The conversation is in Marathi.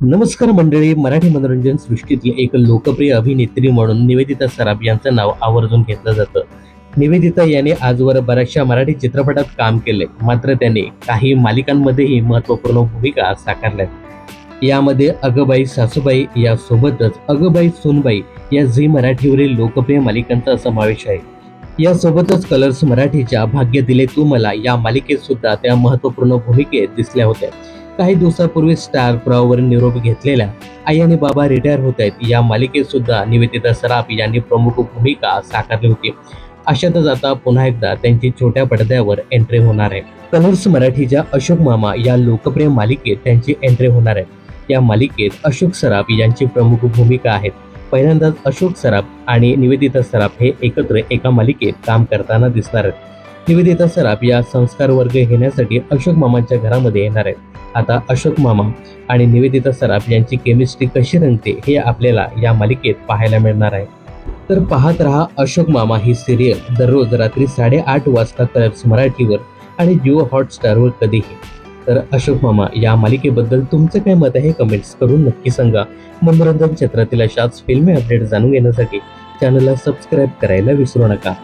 नमस्कार मंडळी मराठी मनोरंजन सृष्टीतील एक लोकप्रिय अभिनेत्री म्हणून निवेदिता सराफ यांचं नाव आवर्जून घेतलं जातं. निवेदिता याने आजवर बऱ्याचशा मराठी चित्रपटात काम केले मात्र त्याने काही मालिकांमध्येही महत्त्वपूर्ण भूमिका साकारल्या यामध्ये अगबाई सासूबाई यासोबतच अगबाई सोनबाई या झी मराठीवरील लोकप्रिय मालिकांचा समावेश आहे. यासोबतच कलर्स मराठीच्या भाग्य दिले तू मला या मालिकेत सुद्धा त्या महत्त्वपूर्ण भूमिकेत दिसल्या होत्या. काही दिवसापूर्वी स्टार प्रवाहावर निरोप घेतलेल्या आई आणि बाबा रिटायर होत आहेत. या मालिकेत सुद्धा निवेदिता सराफ यांनी प्रमुख भूमिका साकारली होती. अशातच आता पुन्हा एकदा त्यांची छोट्या पडद्यावर एंट्री होणार आहे. कलर्स मराठीच्या अशोक मामा या लोकप्रिय मालिकेत त्यांची एंट्री होणार आहे. या मालिकेत अशोक सराफ यांची प्रमुख भूमिका आहेत. पहिल्यांदाच अशोक सराफ आणि निवेदिता सराफ हे एकत्र एका मालिकेत काम करताना दिसणार आहेत. निवेदिता सराफ या संस्कार वर्ग घेण्यासाठी अशोक मामांच्या घरामध्ये येणार आहेत. आता अशोक मामा आणि निवेदिता सराफ यांची केमिस्ट्री कशी रंगते हे आपल्याला या मालिकेत पाहायला मिळणार आहे. तर पाहत रहा अशोक मामा ही सिरियल दररोज रात्री साडेआठ वाजता कलर्स मराठीवर आणि जिओ हॉटस्टारवर कधीही. तर अशोक मामा या मालिकेबद्दल तुमचं काय मत आहे कमेंट्स करून नक्की सांगा. मनोरंजन क्षेत्रातील अशाच फिल्मी अपडेट जाणून घेण्यासाठी चॅनलला सबस्क्राईब करायला विसरू नका.